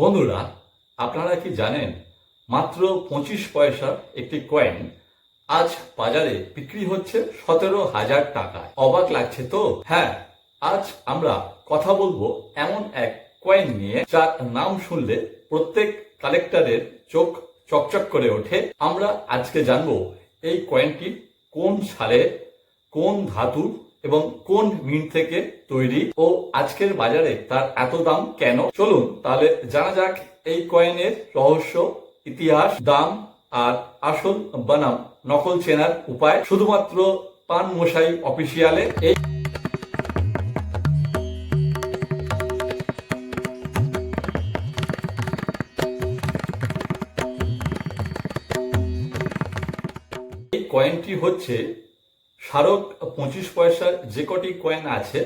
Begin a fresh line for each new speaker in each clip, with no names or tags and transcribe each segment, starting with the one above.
বন্ধুরা, আপনারা কি জানেন, মাত্র পঁচিশ পয়সার একটি কয়েন আজ বাজারে বিক্রি হচ্ছে সতেরো হাজার টাকায়। অবাক লাগছে তো? হ্যাঁ আজ আমরা কথা বলব এমন এক কয়েন নিয়ে, যার নাম শুনলে প্রত্যেক কালেক্টরের চোখ চকচক করে ওঠে। আমরা আজকে জানব এই কয়েনটি কোন সালে, কোন ধাতুর এবং কোন মিন্ট থেকে তৈরি ও আজকের বাজারে তার এত দাম কেন? চলুন তাহলে জানা যাক এই কয়েনের রহস্য, ইতিহাস, দাম আর আসল বানাম নকল চেনার উপায় শুধুমাত্র পান মশাই অফিসিয়ালে এই কয়েনটি হচ্ছে স্মারক পঁচিশ পয়সার যে কটি কয়েন আছে,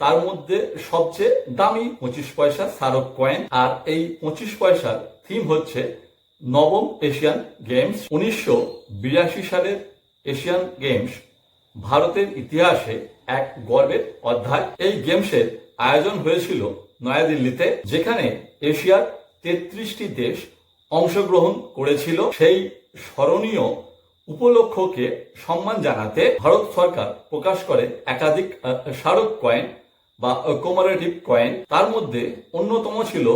তার মধ্যে সবচেয়ে দামি পঁচিশ পয়সা স্মারক কয়েন আর এই পঁচিশ পয়সার থিম হচ্ছে নবম এশিয়ান গেমস। উনিশশো বিরাশি সালের এশিয়ান গেমস ভারতের ইতিহাসে এক গর্বের অধ্যায়। এই গেমসের আয়োজন হয়েছিল নয়াদিল্লিতে, যেখানে এশিয়ার তেত্রিশটি দেশ অংশগ্রহণ করেছিল। সেই স্মরণীয় উপলক্ষকে সম্মান জানাতে ভারত সরকার প্রকাশ করে একাধিক স্মারক কয়েন বা কোমারেটিভ কয়েন তার মধ্যে অন্যতম ছিল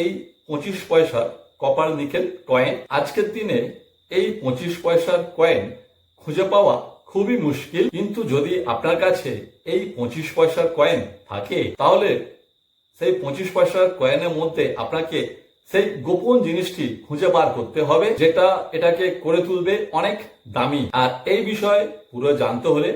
এই পঁচিশ পয়সার কপার নিকেল কয়েন আজকের দিনে এই পঁচিশ পয়সার কয়েন খুঁজে পাওয়া খুবই মুশকিল। কিন্তু যদি আপনার কাছে এই পঁচিশ পয়সার কয়েন থাকে, তাহলে সেই পঁচিশ পয়সার কয়েনের মধ্যে আপনাকে সেই গোপন জিনিসটি খুঁজে বার করতে হবে, যেটা এটাকে করে তুলবে অনেক দামি। আর এই বিষয়ে পুরো জানতে হলে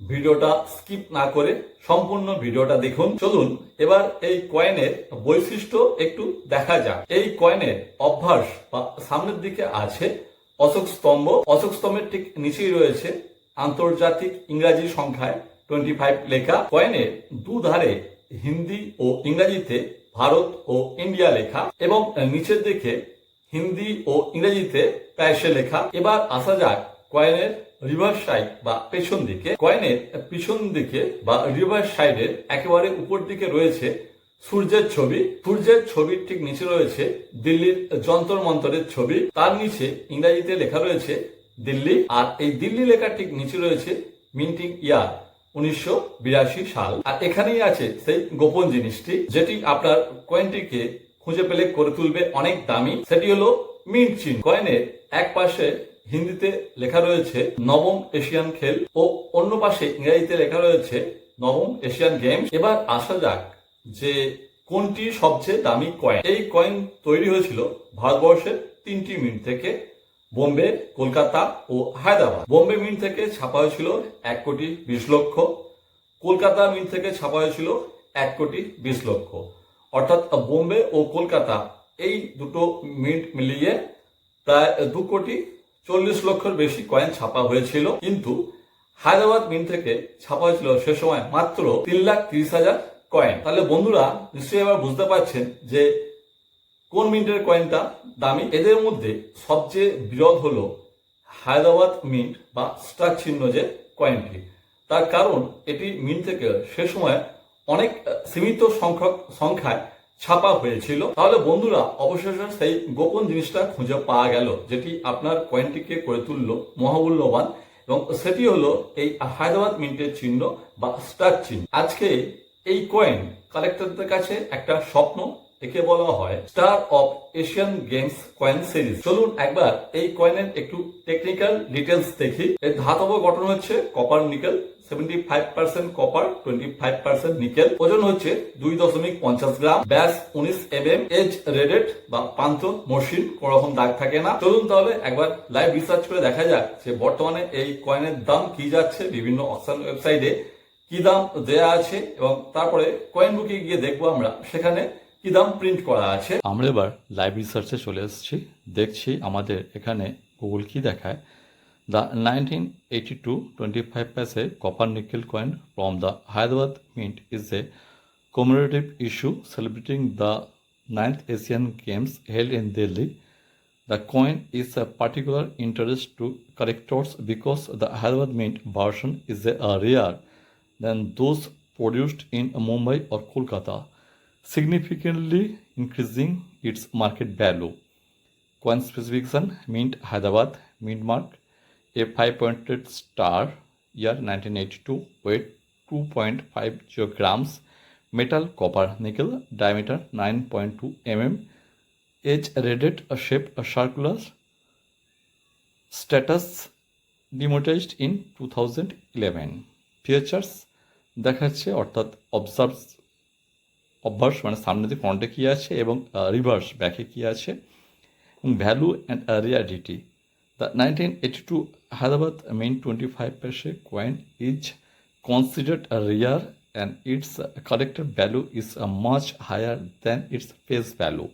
ভিডিওটা স্কিপ না করে সম্পূর্ণ ভিডিওটা দেখুন। চলুন, এবার এই কয়েনের বৈশিষ্ট্য একটু দেখা যাক। এই কয়েনের অভ্যাস বা সামনের দিকে আছে অশোক স্তম্ভ। অশোক স্তম্ভের ঠিক নিচেই রয়েছে আন্তর্জাতিক ইংরাজি সংখ্যায় টোয়েন্টি ফাইভ লেখা। কয়েনের দুধারে হিন্দি ও ইংরাজিতে ভারত ও ইন্ডিয়া লেখা এবং নিচের দিকে হিন্দি ও ইংরেজিতে প্যাসে লেখা। এবার আসা যাক কয়েনের রিভার্স সাইড বা পেছন দিকে। কয়েনের পিছন দিকে বা রিভার্স সাইডের একেবারে উপর দিকে রয়েছে সূর্যের ছবি। সূর্যের ছবির ঠিক নিচে রয়েছে দিল্লির যন্তর মন্তরের ছবি। তার নিচে ইংরাজিতে লেখা রয়েছে দিল্লি। আর এই দিল্লি লেখার ঠিক নিচে রয়েছে মিন্টিং ইয়ার। উনিশশো বিরাশি সাল। আর এখানেই আছে সেই গোপন জিনিসটি, যেটি আপনার কয়েনটিকে খুঁজে পেলে করে তুলবে অনেক দামি। সেটি হলো মিন্ট চিন কয়েনের এক পাশে হিন্দিতে লেখা রয়েছে, নবম এশিয়ান খেল ও অন্য পাশে ইংরেজিতে লেখা রয়েছে, নবম এশিয়ান গেমস এবার আসা যাক যে কোনটি সবচেয়ে দামি কয়েন এই কয়েন তৈরি হয়েছিল ভারতবর্ষের তিনটি মিন্ট থেকে। বোম্বে, কলকাতা ও হায়দ্রাবাদ। বোম্বে মিন্ট থেকে ছাপা হয়েছিল এক কোটি বিশ লক্ষ। কলকাতা মিন্ট থেকে ছাপা হয়েছিল এক কোটি বিশ লক্ষ। অর্থাৎ বোম্বে ও কলকাতা এই দুটো মিন্ট মিলিয়ে প্রায় দু কোটি চল্লিশ লক্ষের বেশি কয়েন ছাপা হয়েছিল। কিন্তু হায়দ্রাবাদ মিন্ট থেকে ছাপা হয়েছিল সে সময় মাত্র তিন লাখ তিরিশ হাজার কয়েন। তাহলে বন্ধুরা, নিশ্চয়ই এবার বুঝতে পারছেন যে কোন মিন্টের কয়েনটা দামি? এদের মধ্যে সবচেয়ে বিরল হলো হায়দ্রাবাদ মিন্ট বা স্টার চিহ্ন যে কয়েনটি তার কারণ এটি মিন্ট থেকে সে সময় অনেক সীমিত সংখ্যক, সংখ্যায় ছাপা হয়েছিল। তাহলে বন্ধুরা, অবশেষে সেই গোপন জিনিসটা খুঁজে পাওয়া গেল, যেটি আপনার কয়েনটিকে করে তুলল, মহামূল্যবান, এবং সেটি হলো এই হায়দ্রাবাদ মিন্টের চিহ্ন বা স্টার চিহ্ন। আজকে এই কয়েন কালেক্টরদের কাছে একটা স্বপ্ন একে বলা হয় star of Asian Games coin series চলুন একবার এই কয়েনের একটু টেকনিক্যাল ডিটেলস দেখি। এর ধাতব গঠন হচ্ছে copper nickel seventy five percent copper twenty five percent nickel ওজন হচ্ছে দুই দশমিক পঞ্চাশ গ্রাম। ব্যাস উনিশ এম এম এজ রেডেড বা প্রান্ত মসৃণ, কোন রকম দাগ থাকে না। চলুন তাহলে একবার লাইভ রিসার্চ করে দেখা যাক যে বর্তমানে এই কয়েনের দাম কি যাচ্ছে বিভিন্ন অকশন ওয়েবসাইটে কি দাম দেয়া আছে এবং তারপরে কয়েন বুকে গিয়ে দেখব আমরা। সেখানে কি দাম প্রিন্ট করা আছে?
আমরা এবার লাইভ রিসার্চে চলে এসেছি। দেখছি আমাদের এখানে গুগল কি দেখায়? The nineteen eighty two twenty five paise copper nickel coin from the Hyderabad mint is a commemorative issue celebrating the ninth Asian Games held in Delhi the coin is a particular interest to collectors because the Hyderabad mint version is a rare than those produced in Mumbai or Kolkata significantly increasing its market value. Coin specification Mint Hyderabad Mint Mark a 5 pointed star year 1982 weight 2.50 grams metal copper nickel diameter 9.2 mm edge rated a shape a circular status demonetized in 2011 features দেখাচ্ছে অর্থাৎ observe অভ্যাস মানে সামনে দিয়ে ফ্রন্টে কী আছে এবং reverse ব্যাকে কী আছে value and rarity the nineteen eighty two Hyderabad main twenty five paise coin is considered rare and its collected value is much higher than its face value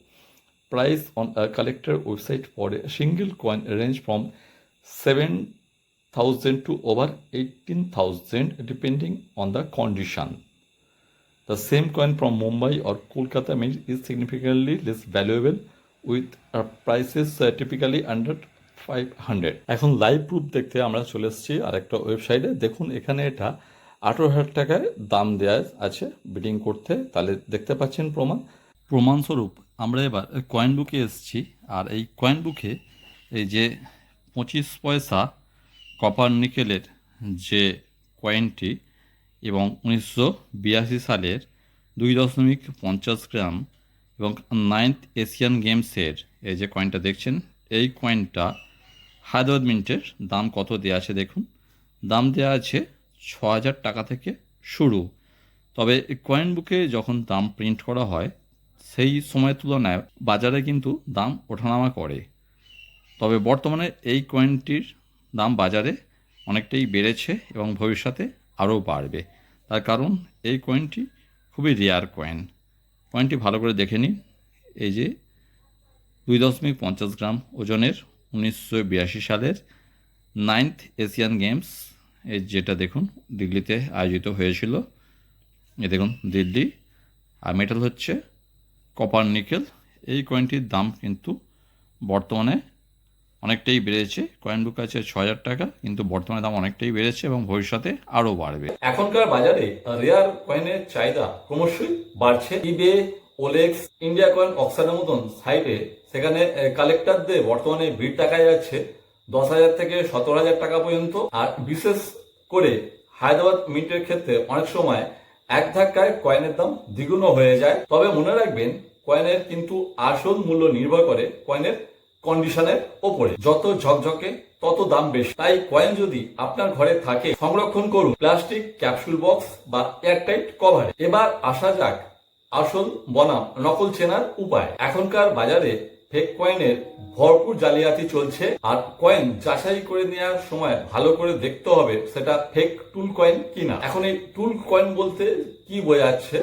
price on collected website per single coin range from seven thousand to over eighteen thousand depending on the condition The same coin from Mumbai or Kolkata mint is significantly less valuable with prices typically under 500 এখন live proof দেখতে আমরা চলে এসেছি আরেকটা ওয়েবসাইটে দেখুন, এখানে এটা আঠেরো হাজার টাকায় দাম দেওয়া আছে বিডিং করতে। তাহলে দেখতে পাচ্ছেন প্রমাণ। প্রমাণস্বরূপ আমরা এবার কয়েন বুকে এসেছি। আর এই কয়েন বুকে এই যে পঁচিশ পয়সা কপার নিকেলের যে কয়েনটি এবং উনিশশো বিরাশি সালের দুই দশমিক পঞ্চাশ গ্রাম এবং নাইন্থ এশিয়ান গেমসের এই যে কয়েনটা দেখছেন, এই কয়েনটা হায়দ্রাবাদ মিন্টের দাম কত দেওয়া আছে দেখুন। দাম দেওয়া আছে ছ হাজার টাকা থেকে শুরু। তবে কয়েন বুকে যখন দাম প্রিন্ট করা হয়, সেই সময়ের তুলনায় বাজারে কিন্তু দাম ওঠানামা করে। তবে বর্তমানে এই কয়েনটির দাম বাজারে অনেকটাই বেড়েছে এবং ভবিষ্যতে আরও বাড়বে। তার কারণ এই কয়েনটি খুবই রেয়ার কয়েন কয়েনটি ভালো করে দেখে নিন। এই যে দুই দশমিক পঞ্চাশ গ্রাম ওজনের উনিশশো বিরাশি সালের নাইন্থ এশিয়ান গেমস এই যেটা দেখুন দিল্লিতে আয়োজিত হয়েছিল। এ দেখুন দিল্লি। আর মেটাল হচ্ছে কপার নিকেল এই কয়েনটির দাম কিন্তু বর্তমানে অনেকটাই বেড়েছে। কয়েন বুক আছে ছ হাজার টাকা, কিন্তু বর্তমানে দাম অনেকটাই বেড়েছে এবং ভবিষ্যতে আরও বাড়বে।
এখনকার বাজারে রেয়ার কয়েনের চাহিদা ক্রমশই বাড়ছে। ইবে ওলেক্স ইন্ডিয়া কয়েন অক্সানের মতন সাইটে সেখানে কালেক্টরদের বর্তমানে ভিড় দেখা যাচ্ছে দশ হাজার থেকে সতেরো হাজার টাকা পর্যন্ত। আর বিশেষ করে হায়দ্রাবাদ মিন্টের ক্ষেত্রে অনেক সময় এক ধাক্কায় কয়েনের দাম দ্বিগুণ হয়ে যায়। তবে মনে রাখবেন কয়েনের কিন্তু আসল মূল্য নির্ভর করে কয়েনের কন্ডিশনের ওপরে। যত ঝকঝকে, তত দাম বেশি। তাই কয়েন যদি আপনার ঘরে থাকে, সংরক্ষণ করুন। প্লাস্টিক ক্যাপসুল বক্স বা এয়ারটাইট কভারে এবার আসা যাক আসল বনাম, নকল চেনার উপায়। এখনকার বাজারে ফেক কয়েনের ভরপুর জালিয়াতি চলছে। আর কয়েন যাচাই করে নেওয়ার সময় ভালো করে দেখতে হবে সেটা ফেক টুল কয়েন কিনা। এখন এই টুল কয়েন বলতে কি বোঝাচ্ছে?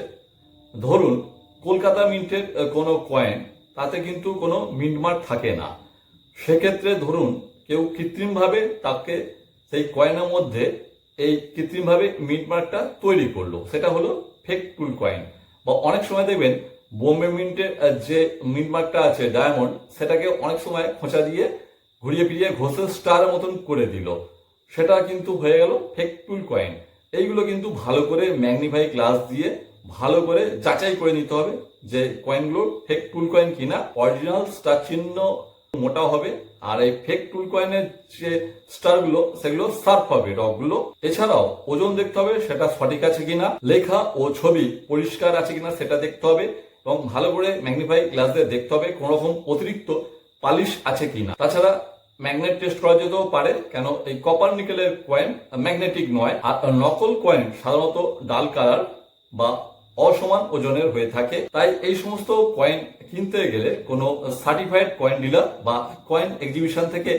ধরুন, কলকাতা মিন্টের কোনো কয়েন তাতে কিন্তু কোনো মিন্টমার্ক থাকে না। সেক্ষেত্রে ধরুন, কেউ কৃত্রিমভাবে তাকে সেই কয়েনের মধ্যে এই কৃত্রিমভাবে মিন্টমার্কটা তৈরি করল। সেটা হলো ফেক টুল কয়েন বা অনেক সময় দেখবেন, বোম্বে মিন্টের যে মিন্টমার্কটা আছে ডায়মন্ড সেটাকে অনেক সময় খোঁচা দিয়ে ঘুরিয়ে ফিরিয়ে ঘষে স্টার মতন করে দিল। সেটা কিন্তু হয়ে গেল ফেক টুল কয়েন এইগুলো কিন্তু ভালো করে ম্যাগনিফাই গ্লাস দিয়ে ভালো করে যাচাই করে নিতে হবে যে কয়েনগুলো ফেক টুল কয়েন কিনা অরিজিনাল স্টার চিহ্ন মোটা হবে, আর এই ফেক টুল কয়েনের যে স্টারগুলো সেগুলো সার্ফ হবে রকগুলো এছাড়াও ওজন দেখতে হবে, সেটা সঠিক আছে কিনা, লেখা ও ছবি পরিষ্কার আছে কিনা সেটা দেখতে হবে, এবং ভালো করে ম্যাগনিফাই গ্লাস দিয়ে দেখতে হবে কোন রকম অতিরিক্ত পালিশ আছে কিনা। তাছাড়া ম্যাগনেট টেস্ট করা যেতেও পারে, কেন এই কপার নিকেলের কয়েন ম্যাগনেটিক নয়, আর নকল কয়েন সাধারণত ডাল কালার বা অসমান ওজনের হয়ে থাকে। তাই এই সমস্ত কয়েন কিনতে গেলে কোনো সার্টিফাইড কয়েন ডিলার বা কয়েন এক্সিবিশন থেকে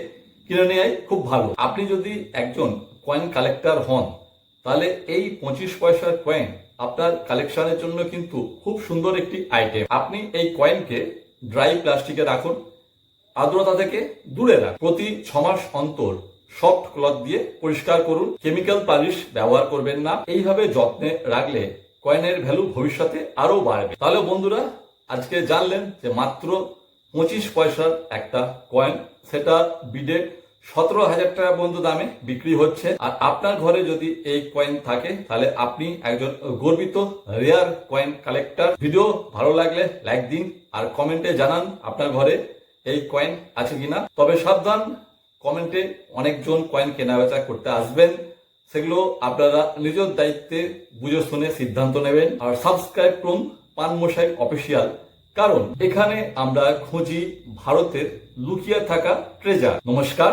কিনে নেওয়াই খুব ভালো। আপনি যদি একজন কয়েন কালেক্টর হন, তাহলে এই পঁচিশ পয়সার কয়েন আপনার কালেকশনের জন্য কিন্তু খুব সুন্দর একটি আইটেম আপনি এই কয়েনকে ড্রাই প্লাস্টিকে রাখুন, আর্দ্রতা থেকে দূরে রাখ প্রতি ছ মাস অন্তর সফট ক্লথ দিয়ে পরিষ্কার করুন। কেমিক্যাল পালিশ ব্যবহার করবেন না। এইভাবে যত্নে রাখলে কয়েনের ভ্যালু ভবিষ্যতে আরও বাড়বে। তাহলে বন্ধুরা, আজকে জানলেন যে মাত্র পঁচিশ পয়সার একটা কয়েন, সেটা বিডেড সতেরো হাজার টাকা পর্যন্ত দামে বিক্রি হচ্ছে। আর আপনার ঘরে যদি এই কয়েন থাকে, তাহলে আপনি একজন গর্বিত রেয়ার কয়েন কালেক্টর। ভিডিও ভালো লাগলে লাইক দিন আর কমেন্টে জানান আপনার ঘরে এই কয়েন আছে কিনা। তবে সাবধান, কমেন্টে অনেকজন কয়েন কেনাবেচা করতে আসবেন। সেগুলো আপনারা নিজের দায়িত্বে বুঝে শুনে সিদ্ধান্ত নেবেন আর সাবস্ক্রাইব করুন পানমশাই অফিসিয়াল কারণ এখানে আমরা খুঁজি ভারতের লুকিয়ে থাকা ট্রেজার নমস্কার।